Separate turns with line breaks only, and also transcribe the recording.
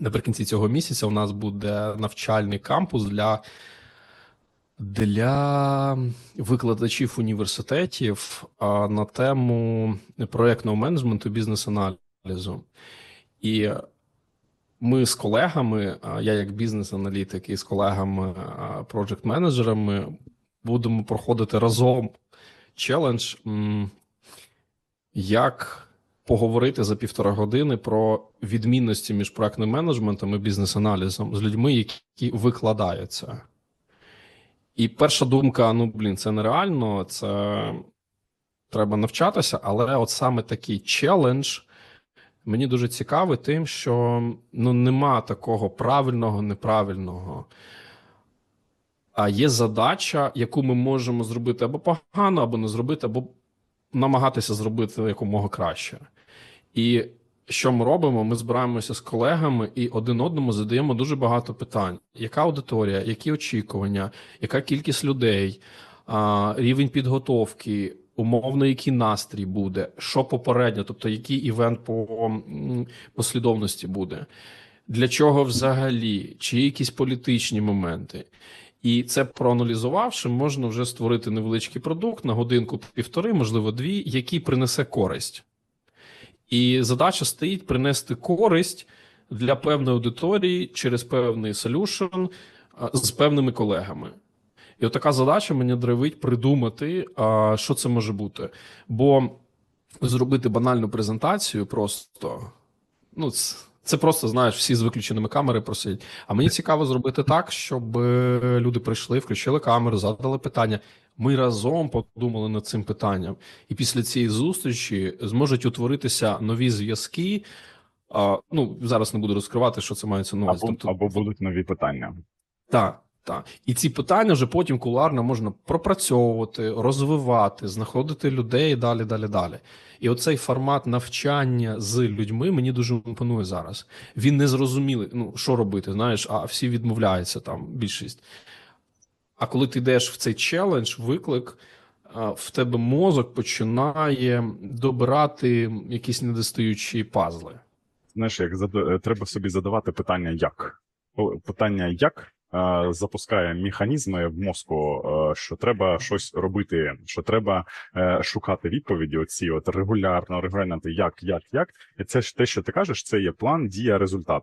Наприкінці цього місяця у нас буде навчальний кампус для, для викладачів університетів на тему проєктного менеджменту бізнес-аналізу. І ми з колегами, я як бізнес-аналітик і з колегами, проджект-менеджерами, будемо проходити разом челендж, як поговорити за півтора години про відмінності між проектним менеджментом і бізнес-аналізом з людьми, які викладаються. І перша думка: ну блін, це нереально, це треба навчатися, але от саме такий челендж мені дуже цікавий тим, що ну, нема такого правильного, неправильного. А є задача, яку ми можемо зробити або погано, або не зробити, або намагатися зробити якомога краще. І що ми робимо? Ми збираємося з колегами і один одному задаємо дуже багато питань: яка аудиторія, які очікування, яка кількість людей, рівень підготовки, умовно, який настрій буде, що попередньо, тобто який івент по послідовності буде, для чого взагалі, чи якісь політичні моменти. І це проаналізувавши, можна вже створити невеличкий продукт на годинку півтори, можливо, дві, який принесе користь. І задача стоїть принести користь для певної аудиторії через певний солюшн з певними колегами. І от така задача мені драйвить придумати, що це може бути. Бо зробити банальну презентацію просто, ну, це просто, знаєш, всі з виключеними камери просять. А мені цікаво зробити так, щоб е, люди прийшли, включили камеру, задали питання. Ми разом подумали над цим питанням, і після цієї зустрічі зможуть утворитися нові зв'язки. А, ну зараз не буду розкривати, що це мається на увазі.
Або,
Тобто,
або будуть нові питання.
так, так. І ці питання вже потім кулуарно можна пропрацьовувати, розвивати, знаходити людей далі, далі, далі. І оцей формат навчання з людьми мені дуже імпонує зараз. Він не зрозумілий, ну що робити, знаєш, а всі відмовляються там більшість. А коли ти йдеш в цей челендж, виклик, в тебе мозок починає добирати якісь недостаючі пазли.
Знаєш, як зада- е, треба собі задавати питання як. Питання як запускає механізми в мозку, е, що треба щось робити, що треба е, шукати відповіді. Оці от регулярно, регулярно, як, як, як. І це ж те, що ти кажеш, це є план, дія, результат.